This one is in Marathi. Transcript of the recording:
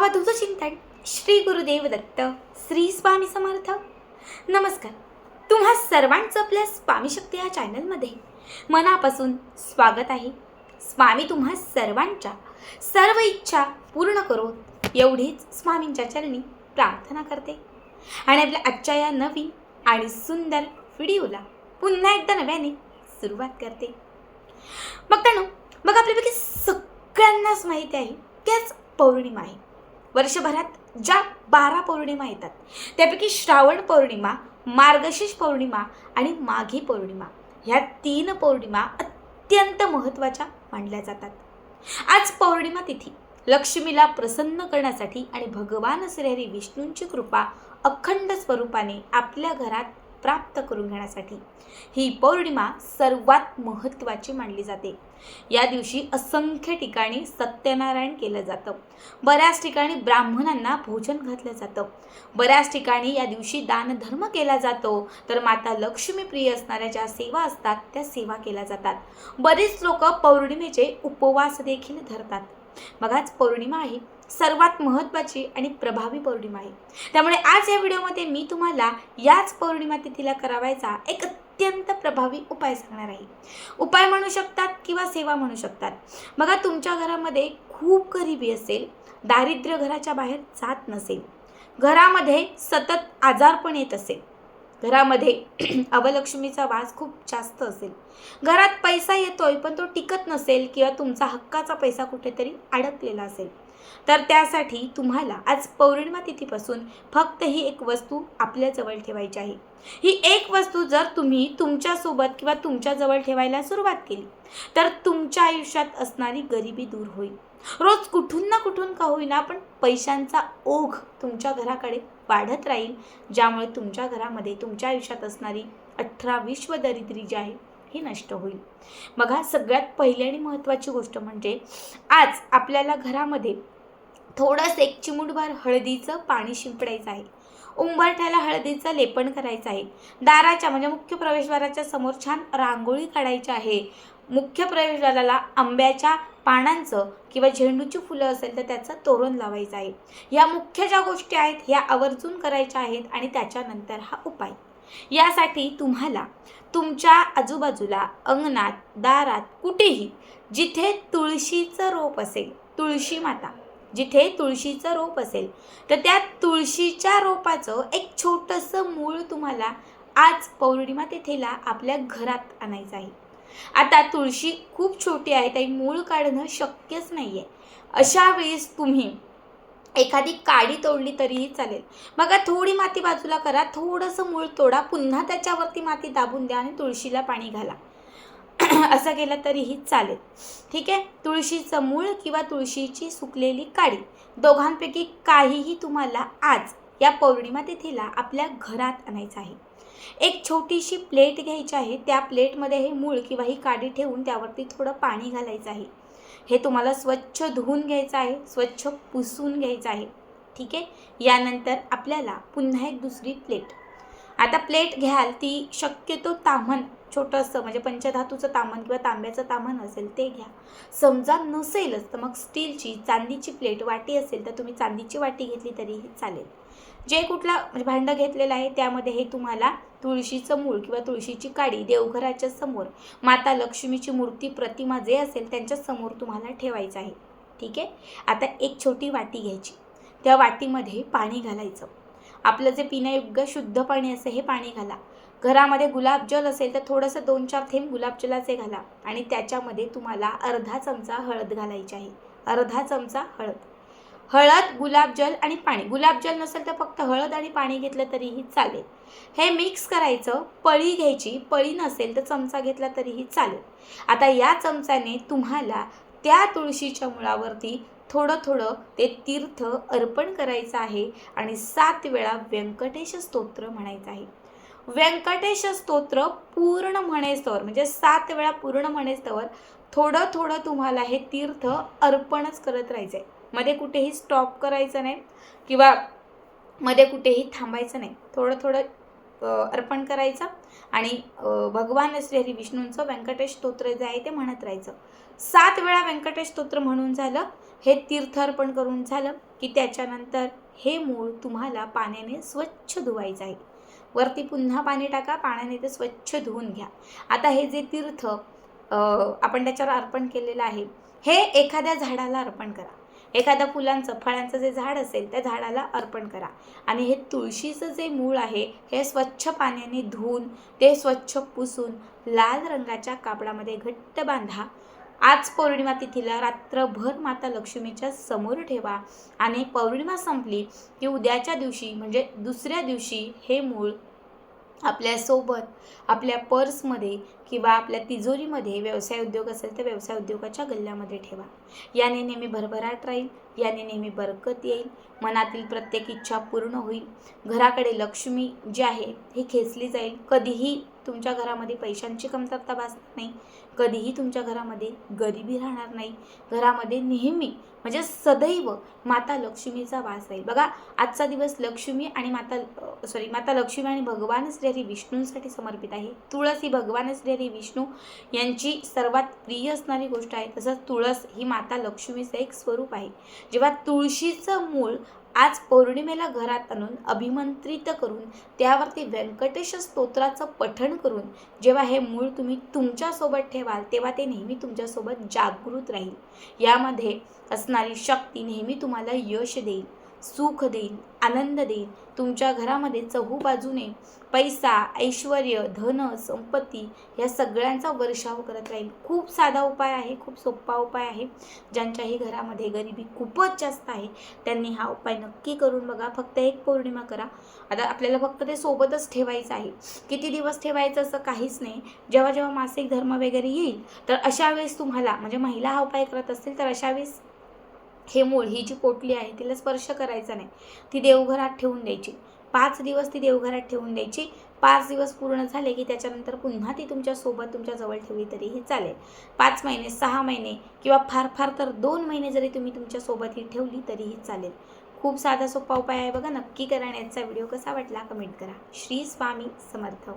अवधूत चिंतन श्री गुरुदेव दत्त श्री स्वामी समर्थ. नमस्कार. तुम्हा सर्वांचं आपल्या स्वामी शक्ती या चॅनलमध्ये मनापासून स्वागत आहे. स्वामी तुम्हा सर्वांच्या सर्व इच्छा पूर्ण करो एवढीच स्वामींच्या चरणी प्रार्थना करते. आणि आपल्या आजच्या या नवीन आणि सुंदर व्हिडिओला पुन्हा एकदा नव्याने सुरुवात करते. मग त्यानं मग आपल्यापैकी सगळ्यांनाच माहिती आहे की आज पौर्णिमा आहे. वर्षभरात ज्या बारा पौर्णिमा येतात त्यापैकी श्रावण पौर्णिमा मार्गशीर्ष पौर्णिमा आणि माघी पौर्णिमा ह्या तीन पौर्णिमा अत्यंत महत्त्वाच्या मानल्या जातात. आज पौर्णिमा तिथी लक्ष्मीला प्रसन्न करण्यासाठी आणि भगवान श्रीहरी विष्णूंची कृपा अखंड स्वरूपाने आपल्या घरात प्राप्त करून घेण्यासाठी. ही पौर्णिमा सर्वात महत्त्वाची मानली जाते. या दिवशी असंख्य ठिकाणी सत्यनारायण केलं जातं. बऱ्याच ठिकाणी ब्राह्मणांना भोजन घातलं जातं. बऱ्याच ठिकाणी या दिवशी दानधर्म केला जातो. तर माता लक्ष्मी प्रिय असणाऱ्या ज्या सेवा असतात त्या सेवा केल्या जातात. बरेच लोक पौर्णिमेचे उपवास देखील धरतात. बघाच पौर्णिमा आहे. सर्वात महत्त्वाची आणि प्रभावी पौर्णिमा आहे. त्यामुळे आज या व्हिडिओमध्ये मी तुम्हाला याच पौर्णिमा तिथीला करावायचा एक अत्यंत प्रभावी उपाय सांगणार आहे. उपाय म्हणू शकतात किंवा सेवा म्हणू शकतात. बघा तुमच्या घरामध्ये खूप गरिबी असेल दारिद्र्य घराच्या बाहेर जात नसेल घरामध्ये सतत आजारपण येत असेल घरामध्ये अवलक्ष्मीचा वास खूप जास्त असेल घरात पैसा येतोय पण तो टिकत नसेल किंवा तुमचा हक्काचा पैसा कुठेतरी अडकलेला असेल तर त्यासाठी तुम्हाला आज पौर्णिमा तिथीपासून फक्त ही एक वस्तू आपल्याजवळ ठेवायची आहे. ही एक वस्तू जर तुम्ही तुमच्यासोबत किंवा तुमच्याजवळ ठेवायला सुरुवात केली तर तुमच्या आयुष्यात असणारी गरिबी दूर होईल. रोज कुठून ना कुठून का होईना पण पैशांचा ओघ तुमच्या घराकडे वाढत राहील ज्यामुळे तुमच्या घरामध्ये तुमच्या आयुष्यात असणारी अठरा विश्व दरिद्री जी आहे हे नष्ट होईल. बघा सगळ्यात पहिली आणि महत्त्वाची गोष्ट म्हणजे आज आपल्याला घरामध्ये थोडंसं एक चिमुटभर हळदीचं पाणी शिंपडायचं आहे. उंबरठ्याला हळदीचं लेपन करायचं आहे. दाराच्या म्हणजे मुख्य प्रवेशद्वाराच्या समोर छान रांगोळी काढायची आहे. मुख्य प्रवेशद्वाराला आंब्याच्या पानांचं किंवा झेंडूची फुलं असेल तर त्याचं तोरण लावायचं आहे. या मुख्य ज्या गोष्टी आहेत ह्या आवर्जून करायच्या आहेत आणि त्याच्यानंतर हा उपाय. यासाठी तुम्हाला तुमच्या आजूबाजूला अंगणात दारात कुठेही जिथे तुळशीचं रोप असेल तुळशी माता जिथे तुळशीचं रोप असेल तर त्या तुळशीच्या रोपाचं एक छोटंसं मूळ तुम्हाला आज पौर्णिमा तिथेला आपल्या घरात आणायचं आहे. आता तुळशी खूप छोटी आहे त्याही मूळ काढणं शक्यच नाही आहे अशा वेळेस तुम्ही एखादी काडी तोडली तरीही चालेल. बघा थोडी माती बाजूला करा. थोडंसं मूळ तोडा. पुन्हा त्याच्यावरती माती दाबून द्या आणि तुळशीला पाणी घाला. असं केलं तरीही चालेल. ठीक आहे? तुळशीचं मूळ किंवा तुळशीची सुकलेली काडी. दोघांपैकी काहीही तुम्हाला आज या पौर्णिमा तिथीला आपल्या घरात आणायचं आहे. एक छोटीशी प्लेट घ्यायची आहे. त्या प्लेटमध्ये हे मूळ किंवा ही काडी ठेवून त्यावरती थोडं पाणी घालायचं आहे. हे तुम्हाला स्वच्छ धुवून घ्यायचं आहे स्वच्छ पुसून घ्यायचं आहे. ठीक आहे? यानंतर आपल्याला पुन्हा एक दुसरी प्लेट आता प्लेट घ्याल ती शक्यतो ताम्हण छोटंसं म्हणजे पंचधातूचं तामन किंवा तांब्याचं तामण असेल ते घ्या. समजा नसेलच तर मग स्टीलची चांदीची प्लेट वाटी असेल तर तुम्ही चांदीची वाटी घेतली तरीही चालेल. जे कुठला म्हणजे भांडं घेतलेलं आहे त्यामध्ये हे तुम्हाला तुळशीचं मूळ किंवा तुळशीची काडी देवघराच्या समोर माता लक्ष्मीची मूर्ती प्रतिमा जे असेल त्यांच्यासमोर तुम्हाला ठेवायचं आहे. ठीक आहे? आता एक छोटी वाटी घ्यायची. त्या वाटीमध्ये पाणी घालायचं. आपलं जे पिण्यायोग्य शुद्ध पाणी असं हे पाणी घाला. घरामध्ये गुलाबजल असेल तर थोडंसं दोन चार थेंब गुलाबजलाचे घाला आणि त्याच्यामध्ये तुम्हाला अर्धा चमचा हळद घालायची आहे. अर्धा चमचा हळद. हळद गुलाबजल आणि पाणी. गुलाबजल नसेल तर फक्त हळद आणि पाणी घेतलं तरीही चालेल. हे मिक्स करायचं. पळी घ्यायची. पळी नसेल तर चमचा घेतला तरीही चालेल. आता या चमचाने तुम्हाला त्या तुळशीच्या मुळावरती थोडं थोडं ते तीर्थ अर्पण करायचं आहे आणि सात वेळा व्यंकटेश स्तोत्र म्हणायचं आहे. व्यंकटेश स्तोत्र पूर्ण म्हणेस्तवर म्हणजे सात वेळा पूर्ण म्हणेस्तवर थोडं थोडं तुम्हाला हे तीर्थ अर्पणच करत राहायचं आहे मध्ये कुठेही स्टॉप करायचं नाही किंवा मध्ये कुठेही थांबायचं नाही. थोडं थोडं अर्पण करायचं आणि भगवान श्री विष्णूंचं व्यंकटेश स्तोत्र जे आहे ते म्हणत राहायचं. सात वेळा व्यंकटेश स्तोत्र म्हणून झालं हे तीर्थ अर्पण करून झालं की त्याच्यानंतर हे मूळ तुम्हाला पाण्याने स्वच्छ धुवायचं आहे. वरती पुन्हा पाणी टाका पाण्याने ते स्वच्छ धुवून घ्या. आता हे जे तीर्थ आपण त्याच्यावर अर्पण केलेलं आहे हे एखाद्या झाडाला अर्पण करा. एखाद्या फुलांचं फळांचं जे झाड असेल त्या झाडाला अर्पण करा. आणि हे तुळशीचं जे मूळ आहे हे स्वच्छ पाण्याने धुवून ते स्वच्छ पुसून लाल रंगाच्या कापडामध्ये घट्ट बांधा. आज पौर्णिमा तिथीला रात्रभर माता लक्ष्मीच्या समोर ठेवा. आणि पौर्णिमा संपली की उद्याच्या दिवशी म्हणजे दुसऱ्या दिवशी हे मूळ आपल्यासोबत आपल्या पर्समध्ये किंवा आपल्या तिजोरीमध्ये व्यवसाय उद्योग असेल तर व्यवसाय उद्योगाच्या गल्ल्यामध्ये ठेवा. याने नेहमी भरभराट राहील याने नेहमी बरकत येईल मनातील प्रत्येक इच्छा पूर्ण होईल. घराकडे लक्ष्मी जी आहे ही खेचली जाईल. कधीही तुमच्या घरामध्ये पैशांची कमतरता भासणार नाही. कधीही तुमच्या घरामध्ये गरिबी राहणार नाही. घरामध्ये नेहमी म्हणजे सदैव माता लक्ष्मीचा वास राहील. बघा आजचा दिवस लक्ष्मी आणि माता सॉरी माता लक्ष्मी आणि भगवान श्रीहरी विष्णूंसाठी समर्पित आहे. तुळस ही भगवान श्रीहरी विष्णू यांची सर्वात प्रिय असणारी गोष्ट आहे. तसंच तुळस ही माता लक्ष्मीचं एक स्वरूप आहे. जेव्हा तुळशीचं मूळ आज पौर्णिमेला घरात आणून अभिमंत्रित करून त्यावरती व्यंकटेश स्तोत्राचं पठण करून जेव्हा हे मूळ तुम्ही तुमच्यासोबत ठेवाल तेव्हा ते नेहमी तुमच्यासोबत जागृत राहील. यामध्ये असणारी शक्ती नेहमी तुम्हाला यश देईल. सुख देईल आनंद देईल तुमच्या घरामध्ये चहूबाजूने पैसा ऐश्वर धन संपत्ती या सगळ्यांचा वर्षाव करत राहील खूप साधा उपाय आहे खूप सोपा उपाय आहे. ज्यांच्याही घरामध्ये गरिबी खूपच जास्त आहे त्यांनी हा उपाय नक्की करून बघा. फक्त एक पौर्णिमा करा. आता आपल्याला फक्त ते सोबतच ठेवायचं आहे. किती दिवस ठेवायचं असं काहीच नाही. जेव्हा जेव्हा मासिक धर्म वगैरे येईल तर अशा वेळेस तुम्हाला म्हणजे महिला हा उपाय करत असतील तर अशा वेळेस हे मूळ ही जी पोटली आहे तिला स्पर्श करायचा नाही. ती देवघरात ठेवून द्यायची. पाच दिवस ती देवघरात ठेवून द्यायची. पाच दिवस पूर्ण झाले की त्याच्यानंतर पुन्हा ती तुमच्यासोबत तुमच्या जवळ ठेवली तरीही चालेल. पाच महिने सहा महिने किंवा फार फार तर दोन महिने जरी तुम्ही तुमच्यासोबत ही ठेवली तरीही चालेल. खूप साधा सोपा उपाय आहे बघा. नक्की करण्याचा व्हिडिओ कसा वाटला कमेंट करा. श्री स्वामी समर्थ.